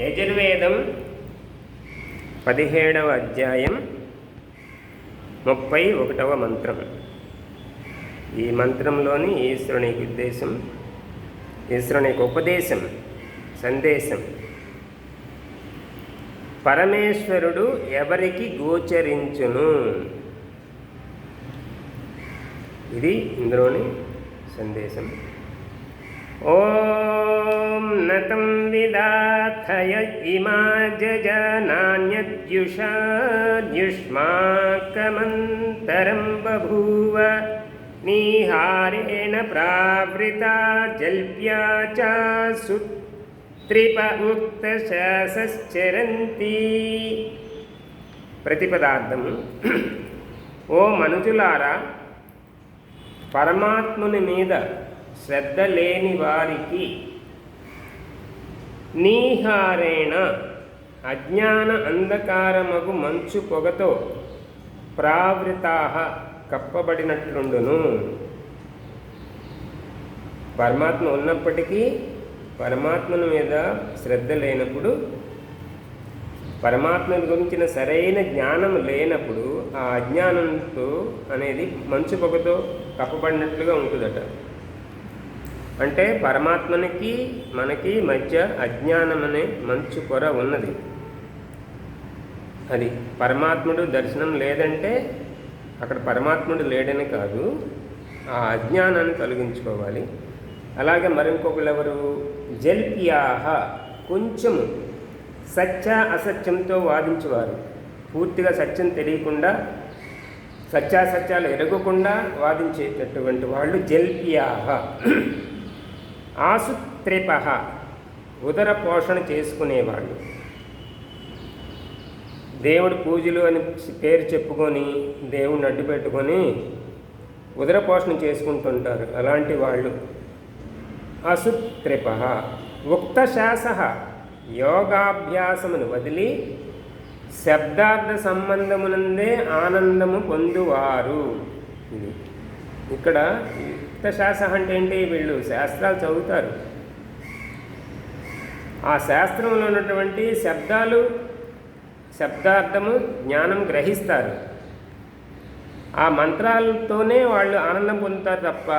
యజుర్వేదం పదిహేడవ అధ్యాయం ముప్పై ఒకటవ మంత్రం. ఈ మంత్రంలోని ఈశ్వరుని ఉద్దేశం ఈశ్వరుని ఉపదేశం సందేశం. పరమేశ్వరుడు ఎవరికి గోచరించును? ఇది ఇందులోని సందేశం. ఓ నతం విదాథయ ఇమా జజనాన్యద్యుషాద్యుష్మాకమంతరం బభూవ నీహారేణ ప్రావృతా జల్ప్యా చాసు త్రిప ఉక్తశాసశ్చరంతి ప్రతిపదార్థము ఓ మనుజులారా పరమాత్ముని మీద శ్రద్ధ లేని వారికి నీహారేణ. అజ్ఞాన అంధకారమగు మంచు పొగతో ప్రావృతా కప్పబడినట్లుండును. పరమాత్మ ఉన్నప్పటికీ పరమాత్మను మీద శ్రద్ధ లేనప్పుడు పరమాత్మ గురించిన సరైన జ్ఞానం లేనప్పుడు ఆ అజ్ఞానంతో అనేది మంచు పొగతో కప్పబడినట్లుగా ఉంటుందట. అంటే పరమాత్మనికి మనకి మధ్య అజ్ఞానం అనే మంచు పొర ఉన్నది. అది పరమాత్ముడు దర్శనం లేదంటే అక్కడ పరమాత్ముడు లేడని కాదు. ఆ అజ్ఞానాన్ని తొలగించుకోవాలి. అలాగే మరింకొకరు ఎవరు జల్పియాహ కొంచెము సత్య అసత్యంతో వాదించేవారు. పూర్తిగా సత్యం తెలియకుండా సత్యాసత్యాలు ఎరగకుండా వాదించేటటువంటి వాళ్ళు జల్పియాహ. ఆసుత్రిప ఉదర పోషణ చేసుకునేవాళ్ళు. దేవుడు పూజలు అని పేరు చెప్పుకొని దేవుడిని అడ్డు పెట్టుకొని ఉదర పోషణ చేసుకుంటుంటారు అలాంటి వాళ్ళు. అసుత్రిప ఉక్తశాస యోగాభ్యాసమును వదిలి శబ్దార్థ సంబంధమునందే ఆనందము పొందువారు. ఇక్కడ యుక్తశాస అంటే ఏంటి? వీళ్ళు శాస్త్రాలు చదువుతారు. ఆ శాస్త్రంలో ఉన్నటువంటి శబ్దాలు శబ్దార్థము జ్ఞానం గ్రహిస్తారు. ఆ మంత్రాలతోనే వాళ్ళు ఆనందం పొందుతారు తప్ప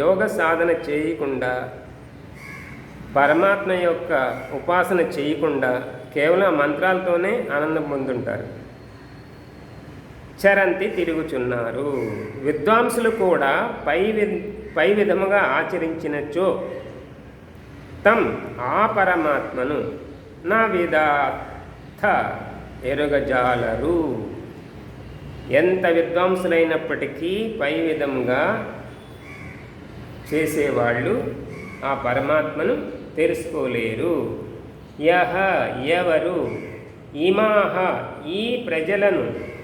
యోగ సాధన చేయకుండా పరమాత్మ యొక్క ఉపాసన చేయకుండా కేవలం మంత్రాలతోనే ఆనందం పొందుంటారు. చరంతి తిరుగుచున్నారు. విద్వాంసులు కూడా పై వి పై విధముగా ఆచరించినచో తం ఆ పరమాత్మను నా విధార్థ ఎరుగజాలరు. ఎంత విద్వాంసులైనప్పటికీ పై విధంగా చేసేవాళ్ళు ఆ పరమాత్మను తెలుసుకోలేరు. యహ ఎవరు? ఇమాహ ఈ ప్రజలను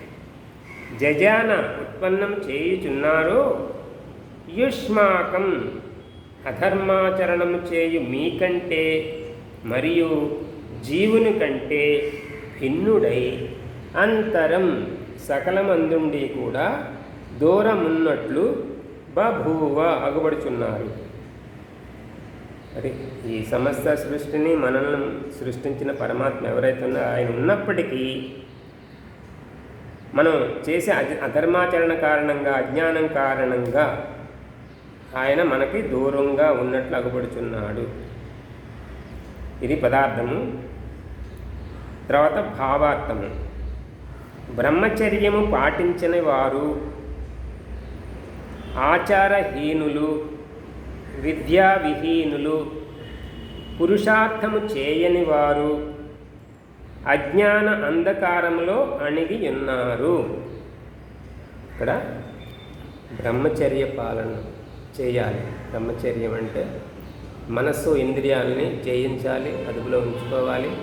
జజాన ఉత్పన్నం చేయుచున్నారో యుష్మాకం అధర్మాచరణము చేయు మీకంటే మరియు జీవుని కంటే భిన్నుడై అంతరం సకలమందుండి కూడా దూరమున్నట్లు బభూవ అగుబడుచున్నారు. అది ఈ సమస్త సృష్టిని మనల్ని సృష్టించిన పరమాత్మ ఎవరైతే ఉన్నారో ఆయన ఉన్నప్పటికీ మనం చేసే అధర్మాచరణ కారణంగా అజ్ఞానం కారణంగా ఆయన మనకి దూరంగా ఉన్నట్లు అగుపడుచున్నాడు. ఇది పదార్థము. తర్వాత భావార్థము. బ్రహ్మచర్యము పాటించని వారు ఆచారహీనులు విద్యావిహీనులు పురుషార్థము చేయని వారు అజ్ఞాన అంధకారంలో అణిగి ఉన్నారు. ఇక్కడ బ్రహ్మచర్య పాలన చేయాలి. బ్రహ్మచర్యం అంటే మనస్సు ఇంద్రియాలని జయించాలి అదుపులో ఉంచుకోవాలి.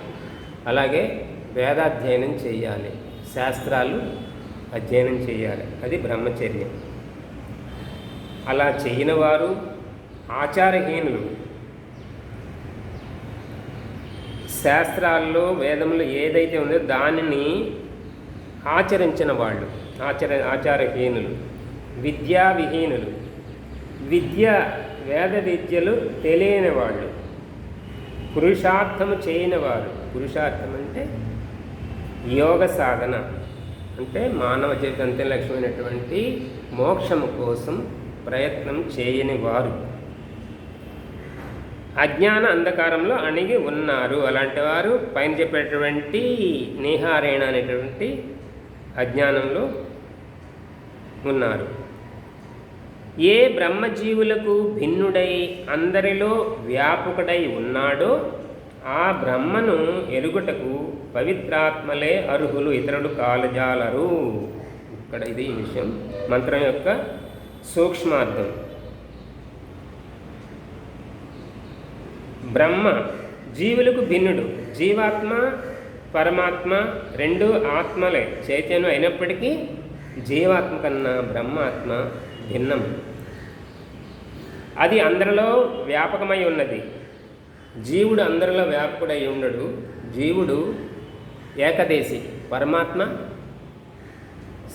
అలాగే వేదాధ్యయనం చేయాలి. శాస్త్రాలు అధ్యయనం చేయాలి. అది బ్రహ్మచర్యం. అలా చేయని వారు ఆచారహీనులు. శాస్త్రాల్లో వేదంలో ఏదైతే ఉందో దానిని ఆచరించిన వాళ్ళు ఆచర ఆచారహీనులు విద్యావిహీనులు. విద్య వేద విద్యలు తెలియని వాళ్ళు పురుషార్థము చేయని వారు. పురుషార్థం అంటే యోగ సాధన. అంటే మానవ జీవితంతో లక్ష్యమైనటువంటి మోక్షము కోసం ప్రయత్నం చేయని వారు. అజ్ఞాన అంధకారంలో అణిగి ఉన్నారు. అలాంటి వారు పైన చెప్పేటువంటి నేహారేణ అనేటువంటి అజ్ఞానంలో ఉన్నారు. ఏ బ్రహ్మజీవులకు భిన్నుడై అందరిలో వ్యాపకుడై ఉన్నాడో ఆ బ్రహ్మను ఎరుగుటకు పవిత్రాత్మలే అర్హులు ఇతరులు కాలజాలరు. ఇక్కడ ఇది ఈ విషయం. మంత్రం యొక్క సూక్ష్మార్థం. బ్రహ్మ జీవులకు భిన్నుడు. జీవాత్మ పరమాత్మ రెండు ఆత్మలే. చైతన్యం అయినప్పటికీ జీవాత్మ కన్నా బ్రహ్మాత్మ భిన్నం. అది అందరిలో వ్యాపకమై ఉన్నది. జీవుడు అందరిలో వ్యాపకుడై ఉండడు. జీవుడు ఏకదేశి పరమాత్మ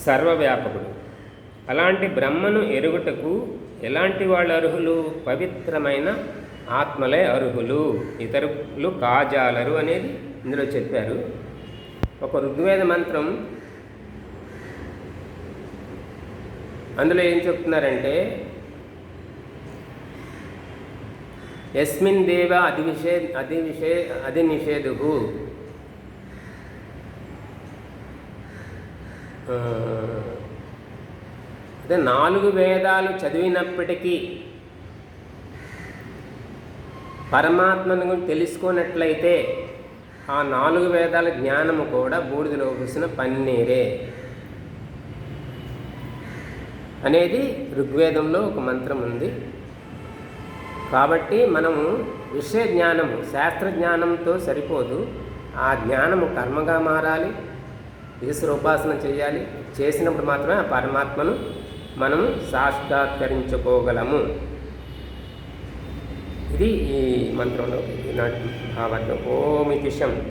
సర్వవ్యాపకుడు. అలాంటి బ్రహ్మను ఎరుగుటకు ఎలాంటి వాళ్ళు అర్హులు? పవిత్రమైన ఆత్మలే అర్హులు ఇతరులు కాజాలరు అనేది ఇందులో చెప్పారు. ఒక ఋగ్వేద మంత్రం అందులో ఏం చెప్తున్నారంటే ఎస్మిన్ దేవ అధివిషే అధివిషే అతి నిషేధు అదే నాలుగు వేదాలు చదివినప్పటికీ పరమాత్మను తెలుసుకున్నట్లయితే ఆ నాలుగు వేదాల జ్ఞానము కూడా బూడిదలో పూసిన పన్నీరే. అనేది ఋగ్వేదంలో ఒక మంత్రం ఉంది. కాబట్టి మనము విషయ జ్ఞానము శాస్త్ర జ్ఞానంతో సరిపోదు. ఆ జ్ఞానము కర్మగా మారాలి ఈశ్వరోపాసన చేయాలి. చేసినప్పుడు మాత్రమే ఆ పరమాత్మను మనం సాక్షాత్కరించుకోగలము. ఇది ఈ మంత్రంలో నాటి ఈనాటి భావార్థం ఓమితిషం